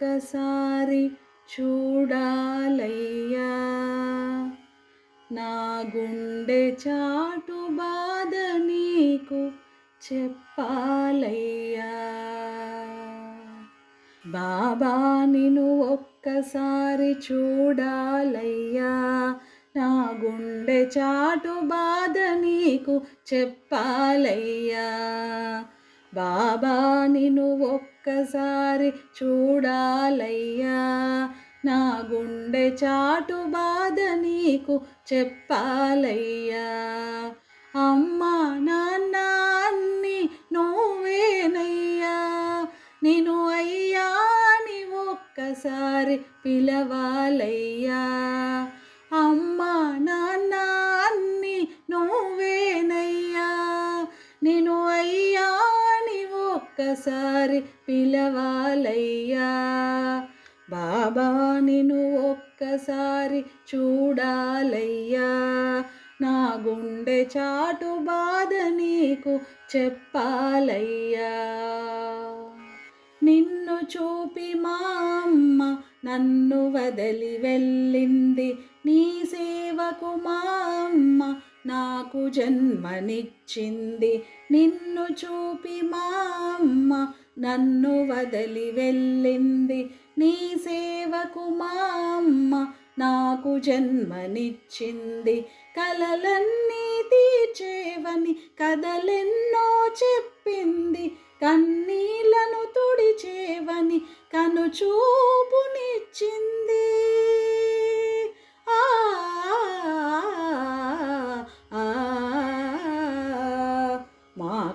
ఒక్కసారి చూడాలయ్యా. నా గుండె చాటు బాధ నీకు చెప్పాలయ్యా. బాబా నిన్ను ఒక్కసారి చూడాలయ్యా. నా గుండె చాటు బాధ నీకు చెప్పాలయ్యా. బాబా నిన్ను ఒక్కసారి చూడాలయ్యా. నా గుండె చాటు బాధ నీకు చెప్పాలయ్యా. అమ్మా నాన్న అన్ని నువ్వేనయ్యా. నేను అయ్యా అని ఒక్కసారి పిలవాలయ్యా. అమ్మా నాన్న అన్ని నువ్వేనయ్యా. నేను అయ్యా ఒక్కసారి పిలవాలయ్యా. బాబా నేను ఒక్కసారి చూడాలయ్యా. నా గుండె చాటు బాధ నీకు చెప్పాలయ్యా. నిన్ను చూపి మా అమ్మ నన్ను వదిలి వెళ్ళింది. నీ సేవకు మా అమ్మ నాకు జన్మనిచ్చింది. నిన్ను చూపి మా అమ్మ నన్ను వదిలి వెళ్ళింది. నీ సేవకు మా అమ్మ నాకు జన్మనిచ్చింది. కలలన్నీ తీర్చేవని కథలెన్నో చెప్పింది. కన్నీళ్ళను తుడిచేవని కను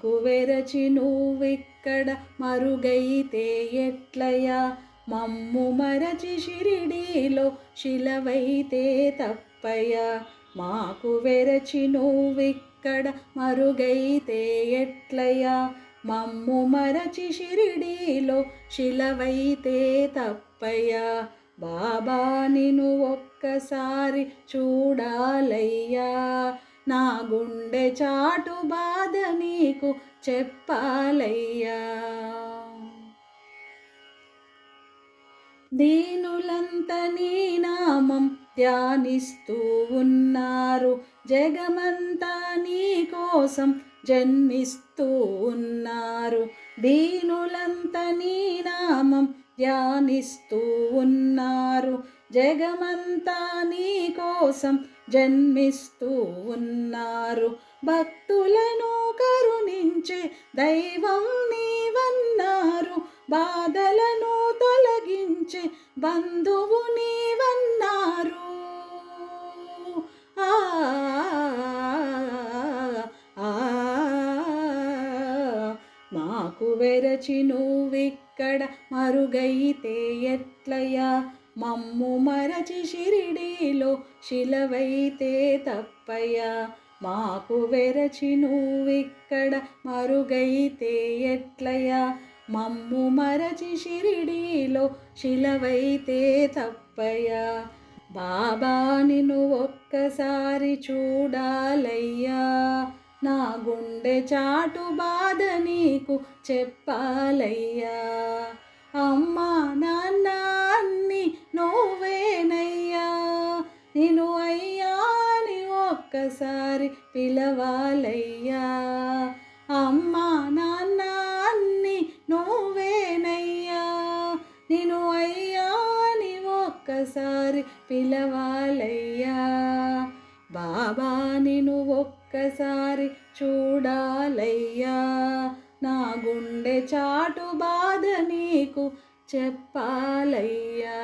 మాకు వెరచి నువ్విక్కడ మరుగైతే ఎట్లయా మమ్ము మరచి షిరిడీలో శిలవైతే తప్పయ్యా. మాకు వెరచి నువ్విక్కడ మరుగైతే ఎట్లయా మమ్ము మరచి షిరిడీలో శిలవైతే తప్పయ్యా. బాబా నిను ఒక్కసారి చూడాలయ్యా. నా గుండె చాటు బాధ నీకు చెప్పాలయ్యా. దీనులంత నీ నామం ధ్యానిస్తూ ఉన్నారు. జగమంతా నీ కోసం జన్మిస్తూ ఉన్నారు. దీనులంత నీ నామం ధ్యానిస్తూ ఉన్నారు. జగమంతా నీ కోసం జన్మిస్తూ ఉన్నారు. భక్తులను కరుణించే దైవం నీవన్నారు. బాధలను కలిగించే బంధువు నీవన్నారు. ఆ, ఆ, మాకు వెరచి నువ్విక్కడ మరుగైతే ఎట్లయ్యా? మమ్ము మరచి షిరిడీలో శిలవైతే తప్పయ్యా? మాకు వెరచి నువ్విక్కడ మరుగైతే ఎట్లయ్యా? మమ్ము మరచి షిరిడీలో శిలవైతే తప్పయ్యా. బాబా నిన్ను ఒక్కసారి చూడాలయ్యా. నా గుండె చాటు బాధ నీకు చెప్పాలయ్యా. అమ్మా నాన్న అన్ని నువ్వేనయ్యా. నేను అయ్యా అని ఒక్కసారి పిలవాలయ్యా. అమ్మా నాన్న నువ్వేనయ్యా నేను అయ్యా అని ఒక్కసారి పిలవాలయ్యా. బాబా నేను ఒక్కసారి చూడాలయ్యా. నా గుండె చాటు బాధ నీకు చెప్పాలయ్యా.